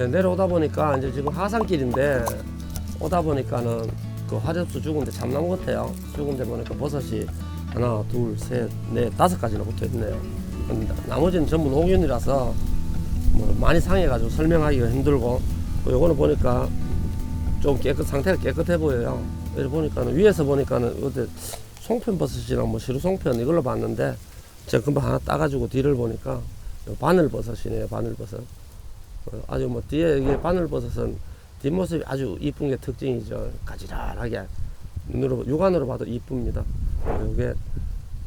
네, 내려오다 보니까 이제 지금 하산길인데 오다 보니까는 그 화접수 죽은데 참나무 같아요. 죽은데 보니까 버섯이 하나, 둘, 셋, 넷, 다섯 가지나 붙어 있네요. 나머지는 전부 녹균이라서 뭐 많이 상해가지고 설명하기가 힘들고 또 요거는 보니까 좀 깨끗 상태가 깨끗해 보여요. 여기 보니까는 위에서 보니까는 어때 송편 버섯이랑 뭐 시루 송편 이걸로 봤는데 제가 금방 하나 따가지고 뒤를 보니까 요 바늘 버섯이네요. 바늘 버섯. 어, 아주 뭐 뒤에 이게 바늘 버섯은 뒷모습이 아주 이쁜 게 특징이죠. 가지런하게 눈으로 육안으로 봐도 이쁩니다. 이게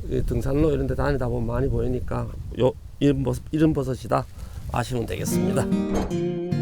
이 등산로 이런 데 다니다 보면 많이 보이니까 요 이런 버섯 이런 버섯이다 아시면 되겠습니다.